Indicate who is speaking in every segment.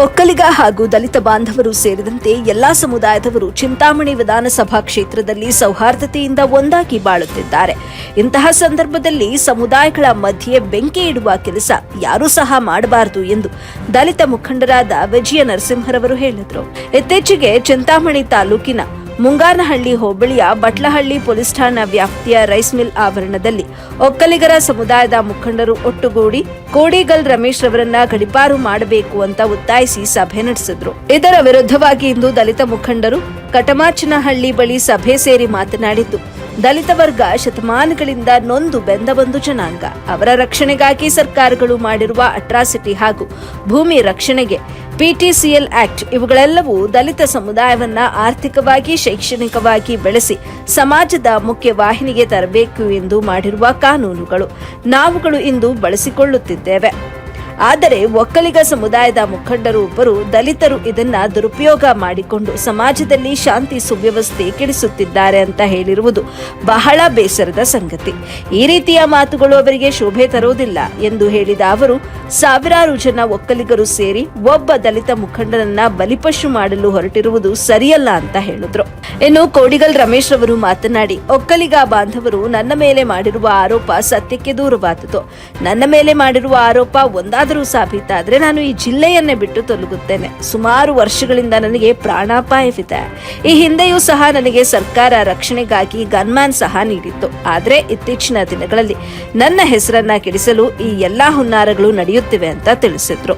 Speaker 1: ಒಕ್ಕಲಿಗ ಹಾಗೂ ದಲಿತ ಬಾಂಧವರು ಸೇರಿದಂತೆ ಎಲ್ಲಾ ಸಮುದಾಯದವರು ಚಿಂತಾಮಣಿ ವಿಧಾನಸಭಾ ಕ್ಷೇತ್ರದಲ್ಲಿ ಸೌಹಾರ್ದತೆಯಿಂದ ಒಂದಾಗಿ ಬಾಳುತ್ತಿದ್ದಾರೆ. ಇಂತಹ ಸಂದರ್ಭದಲ್ಲಿ ಸಮುದಾಯಗಳ ಮಧ್ಯೆ ಬೆಂಕಿ ಇಡುವ ಕೆಲಸ ಯಾರೂ ಸಹ ಮಾಡಬಾರದು ಎಂದು ದಲಿತ ಮುಖಂಡರಾದ ವಿಜಯ ನರಸಿಂಹರವರು ಹೇಳಿದರು. ಇತ್ತೀಚೆಗೆ ಚಿಂತಾಮಣಿ ತಾಲೂಕಿನ ಮುಂಗಾನಹಳ್ಳಿ ಹೋಬಳಿಯ ಬಟ್ಲಹಳ್ಳಿ ಪೊಲೀಸ್ ಠಾಣಾ ವ್ಯಾಪ್ತಿಯ ರೈಸ್ ಮಿಲ್ ಆವರಣದಲ್ಲಿ ಒಕ್ಕಲಿಗರ ಸಮುದಾಯದ ಮುಖಂಡರು ಒಟ್ಟುಗೂಡಿ ಕೋಡಿಗಲ್ ರಮೇಶ್ ರವರನ್ನ ಗಡಿಪಾರು ಮಾಡಬೇಕು ಅಂತ ಒತ್ತಾಯಿಸಿ ಸಭೆ ನಡೆಸಿದ್ರು. ಇದರ ವಿರುದ್ಧವಾಗಿ ಇಂದು ದಲಿತ ಮುಖಂಡರು ಕಟಮಾಚನಹಳ್ಳಿ ಬಳಿ ಸಭೆ ಸೇರಿ ಮಾತನಾಡಿದ್ದು, ದಲಿತ ವರ್ಗ ಶತಮಾನಗಳಿಂದ ನೊಂದು ಬೆಂದ ಒಂದು ಜನಾಂಗ. ಅವರ ರಕ್ಷಣೆಗಾಗಿ ಸರ್ಕಾರಗಳು ಮಾಡಿರುವ ಅಟ್ರಾಸಿಟಿ ಹಾಗೂ ಭೂಮಿ ರಕ್ಷಣೆಗೆ ಪಿಟಿಸಿಎಲ್ ಆಕ್ಟ್ ಇವುಗಳೆಲ್ಲವೂ ದಲಿತ ಸಮುದಾಯವನ್ನ ಆರ್ಥಿಕವಾಗಿ, ಶೈಕ್ಷಣಿಕವಾಗಿ ಬೆಳೆಸಿ ಸಮಾಜದ ಮುಖ್ಯ ವಾಹಿನಿಗೆ ತರಬೇಕು ಎಂದು ಮಾಡಿರುವ ಕಾನೂನುಗಳು. ನಾವುಗಳು ಇಂದು ಬಳಸಿಕೊಳ್ಳುತ್ತಿದ್ದೇವೆ. ಆದರೆ ಒಕ್ಕಲಿಗ ಸಮುದಾಯದ ಮುಖಂಡರು ಒಬ್ಬರು ದಲಿತರು ಇದನ್ನ ದುರುಪಯೋಗ ಮಾಡಿಕೊಂಡು ಸಮಾಜದಲ್ಲಿ ಶಾಂತಿ ಸುವ್ಯವಸ್ಥೆ ಕೆಡಿಸುತ್ತಿದ್ದಾರೆ ಅಂತ ಹೇಳಿರುವುದು ಬಹಳ ಬೇಸರದ ಸಂಗತಿ. ಈ ರೀತಿಯ ಮಾತುಗಳು ಅವರಿಗೆ ಶೋಭೆ ತರುವುದಿಲ್ಲ ಎಂದು ಹೇಳಿದ ಅವರು, ಸಾವಿರಾರು ಜನ ಒಕ್ಕಲಿಗರು ಸೇರಿ ಒಬ್ಬ ದಲಿತ ಮುಖಂಡರನ್ನ ಬಲಿಪಶು ಮಾಡಲು ಹೊರಟಿರುವುದು ಸರಿಯಲ್ಲ ಅಂತ ಹೇಳಿದ್ರು. ಇನ್ನು ಕೋಡಿಗಲ್ ರಮೇಶ್ ರವರು ಮಾತನಾಡಿ, ಒಕ್ಕಲಿಗ ಬಾಂಧವರು ನನ್ನ ಮೇಲೆ ಮಾಡಿರುವ ಆರೋಪ ಸತ್ಯಕ್ಕೆ ದೂರವಾದುದು ನನ್ನ ಮೇಲೆ ಮಾಡಿರುವ ಆರೋಪ ಒಂದಾದರೂ ಸಾಬೀತಾದರೆ ನಾನು ಈ ಜಿಲ್ಲೆಯನ್ನೇ ಬಿಟ್ಟು ತೊಲಗುತ್ತೇನೆ. ಸುಮಾರು ವರ್ಷಗಳಿಂದ ನನಗೆ ಪ್ರಾಣಾಪಾಯವಿದೆ ಈ ಹಿಂದೆಯೂ ಸಹ ನನಗೆ ಸರ್ಕಾರ ರಕ್ಷಣೆಗಾಗಿ ಗನ್ಮ್ಯಾನ್ ಸಹ ನೀಡಿತ್ತು. ಆದರೆ ಇತ್ತೀಚಿನ ದಿನಗಳಲ್ಲಿ ನನ್ನ ಹೆಸರನ್ನ ಕೆಡಿಸಲು ಈ ಎಲ್ಲ ಹುನ್ನಾರಗಳು ನಡೆಯುತ್ತಿವೆ ಅಂತ ತಿಳಿಸಿದ್ರು.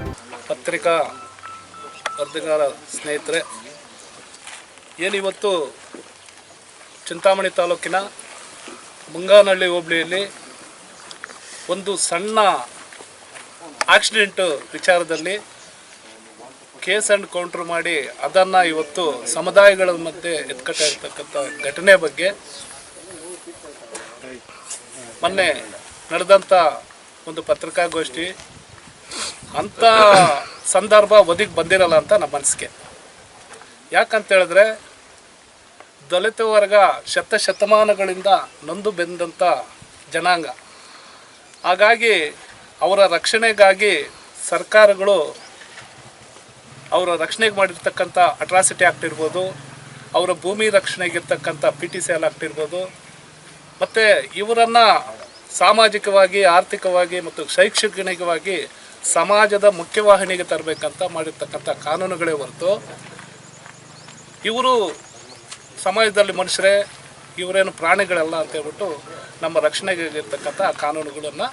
Speaker 2: ಪತ್ರಿಕಾ ವರದಿಗಾರ ಸ್ನೇಹಿತರೆ, ಏನಿವತ್ತು ಚಿಂತಾಮಣಿ ತಾಲೂಕಿನ ಮುಂಗಾನಹಳ್ಳಿ ಹೋಬಳಿಯಲ್ಲಿ ಒಂದು ಸಣ್ಣ ಆಕ್ಸಿಡೆಂಟ್ ವಿಚಾರದಲ್ಲಿ ಕೇಸ್ ಅಂಡ್ ಕೌಂಟ್ರ್ ಮಾಡಿ ಅದನ್ನು ಇವತ್ತು ಸಮುದಾಯಗಳ ಮಧ್ಯೆ ಎತ್ಕಟ್ಟ ಇರ್ತಕ್ಕಂಥ ಘಟನೆ ಬಗ್ಗೆ ಮೊನ್ನೆ ನಡೆದಂಥ ಒಂದು ಪತ್ರಿಕಾಗೋಷ್ಠಿ ಅಂಥ ಸಂದರ್ಭ ಒದಗಿ ಬಂದಿರಲ್ಲ ಅಂತ ನಮ್ಮ ಅನಿಸಿಕೆ ಯಾಕಂತ ಹೇಳಿದ್ರೆ ದಲಿತ ವರ್ಗ ಶತ ಶತಮಾನಗಳಿಂದ ನೊಂದು ಬೆಂದಂಥ ಜನಾಂಗ. ಹಾಗಾಗಿ ಅವರ ರಕ್ಷಣೆಗಾಗಿ ಸರ್ಕಾರಗಳು ಅವರ ರಕ್ಷಣೆಗೆ ಮಾಡಿರ್ತಕ್ಕಂಥ ಅಟ್ರಾಸಿಟಿ ಆಕ್ಟ್ ಇರ್ಬೋದು, ಅವರ ಭೂಮಿ ರಕ್ಷಣೆಗಿರ್ತಕ್ಕಂಥ P T C L act ಇರ್ಬೋದು, ಮತ್ತು ಇವರನ್ನು ಸಾಮಾಜಿಕವಾಗಿ, ಆರ್ಥಿಕವಾಗಿ ಮತ್ತು ಶೈಕ್ಷಣಿಕವಾಗಿ ಸಮಾಜದ ಮುಖ್ಯವಾಹಿನಿಗೆ ತರಬೇಕಂತ ಮಾಡಿರ್ತಕ್ಕಂಥ ಕಾನೂನುಗಳೇ ಹೊರತು ಇವರು ಸಮಾಜದಲ್ಲಿ ಮನುಷ್ಯರೇ, ಇವರೇನು ಪ್ರಾಣಿಗಳಲ್ಲ ಅಂತ ಹೇಳ್ಬಿಟ್ಟು ನಮ್ಮ ರಕ್ಷಣೆಗೆ ಇರ್ತಕ್ಕಂಥ ಕಾನೂನುಗಳನ್ನು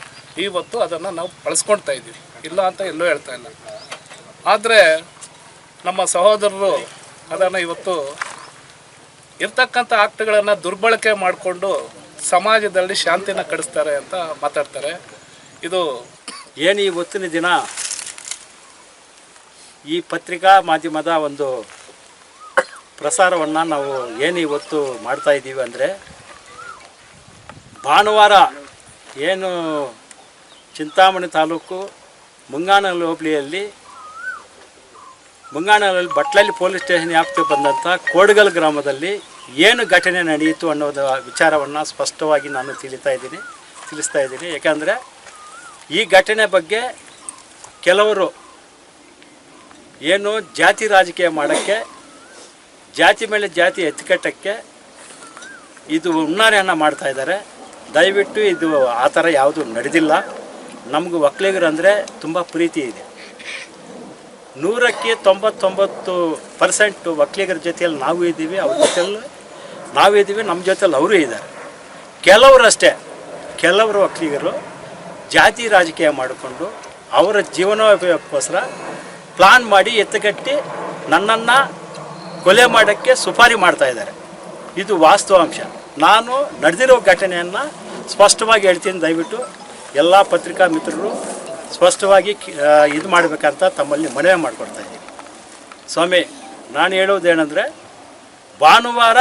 Speaker 2: ಇವತ್ತು ಅದನ್ನು ನಾವು ಬಳಸ್ಕೊಳ್ತಾ ಇದ್ದೀವಿ. ಇಲ್ಲ ಅಂತ ಎಲ್ಲೂ ಹೇಳ್ತಾ ಇಲ್ಲ. ಆದರೆ ನಮ್ಮ ಸಹೋದರರು ಅದನ್ನು ಇವತ್ತು ಇರ್ತಕ್ಕಂಥ ಆಕ್ಟ್ಗಳನ್ನು ದುರ್ಬಳಕೆ ಮಾಡಿಕೊಂಡು ಸಮಾಜದಲ್ಲಿ ಶಾಂತಿನ ಕಡಿಸ್ತಾರೆ ಅಂತ ಮಾತಾಡ್ತಾರೆ. ಇದು
Speaker 3: ಏನು ಇವತ್ತಿನ ದಿನ ಈ ಪತ್ರಿಕಾ ಮಾಧ್ಯಮದ ಒಂದು ಪ್ರಸಾರವನ್ನು ನಾವು ಏನು ಇವತ್ತು ಮಾಡ್ತಾ ಇದ್ದೀವಿ ಅಂದರೆ ಭಾನುವಾರ ಏನು ಚಿಂತಾಮಣಿ ತಾಲೂಕು ಮುಂಗಾನಹಳ್ಳಿ ಹೋಬಳಿಯಲ್ಲಿ ಮುಂಗಾನಹಳ್ಳಿ ಬಟ್ಲಲ್ಲಿ ಪೊಲೀಸ್ ಸ್ಟೇಷನ್ ವ್ಯಾಪ್ತಿಗೆ ಬಂದಂಥ ಕೋಡ್ಗಲ್ ಗ್ರಾಮದಲ್ಲಿ ಏನು ಘಟನೆ ನಡೆಯಿತು ಅನ್ನೋದು ವಿಚಾರವನ್ನು ಸ್ಪಷ್ಟವಾಗಿ ನಾನು ತಿಳಿತಾ ಇದ್ದೀನಿ, ತಿಳಿಸ್ತಾ ಇದ್ದೀನಿ. ಯಾಕಂದರೆ ಈ ಘಟನೆ ಬಗ್ಗೆ ಕೆಲವರು ಏನು ಜಾತಿ ರಾಜಕೀಯ ಮಾಡೋಕ್ಕೆ, ಜಾತಿ ಮೇಲೆ ಜಾತಿ ಎತ್ತಿಕಟ್ಟಕ್ಕೆ ಇದು ಉನ್ನಾರೆಯನ್ನು ಮಾಡ್ತಾ ಇದ್ದಾರೆ. ದಯವಿಟ್ಟು ಇದು ಆ ಥರ ಯಾವುದು ನಡೆದಿಲ್ಲ. ನಮಗೂ ಒಕ್ಕಲಿಗರು ಅಂದರೆ ತುಂಬ ಪ್ರೀತಿ ಇದೆ. ನೂರಕ್ಕೆ ತೊಂಬತ್ತೊಂಬತ್ತು ಪರ್ಸೆಂಟು ಒಕ್ಕಲಿಗರ ಜೊತೆಯಲ್ಲಿ ನಾವು ಇದ್ದೀವಿ, ಅವ್ರ ಜೊತೆಯಲ್ಲಿ ನಾವು ಇದ್ದೀವಿ, ನಮ್ಮ ಜೊತೆಯಲ್ಲಿ ಅವರು ಇದ್ದಾರೆ. ಕೆಲವರು ಅಷ್ಟೇ ಕೆಲವರು ಒಕ್ಕಲಿಗರು ಜಾತಿ ರಾಜಕೀಯ ಮಾಡಿಕೊಂಡು ಅವರ ಜೀವನೋಪಯೋಗಕ್ಕೋಸ್ಕರ ಪ್ಲಾನ್ ಮಾಡಿ ಎತ್ತಗಟ್ಟಿ ನನ್ನನ್ನು ಕೊಲೆ ಮಾಡೋಕ್ಕೆ ಸುಪಾರಿ ಮಾಡ್ತಾ ಇದ್ದಾರೆ. ಇದು ವಾಸ್ತವಾಂಶ. ನಾನು ನಡೆದಿರೋ ಘಟನೆಯನ್ನು ಸ್ಪಷ್ಟವಾಗಿ ಹೇಳ್ತೀನಿ, ದಯವಿಟ್ಟು ಎಲ್ಲ ಪತ್ರಿಕಾ ಮಿತ್ರರು ಸ್ಪಷ್ಟವಾಗಿ ಇದು ಮಾಡಬೇಕಂತ ತಮ್ಮಲ್ಲಿ ಮನವಿ ಮಾಡಿಕೊಡ್ತಾ ಇದ್ದೀನಿ ಸ್ವಾಮಿ ನಾನು ಹೇಳೋದೇನೆಂದರೆ ಭಾನುವಾರ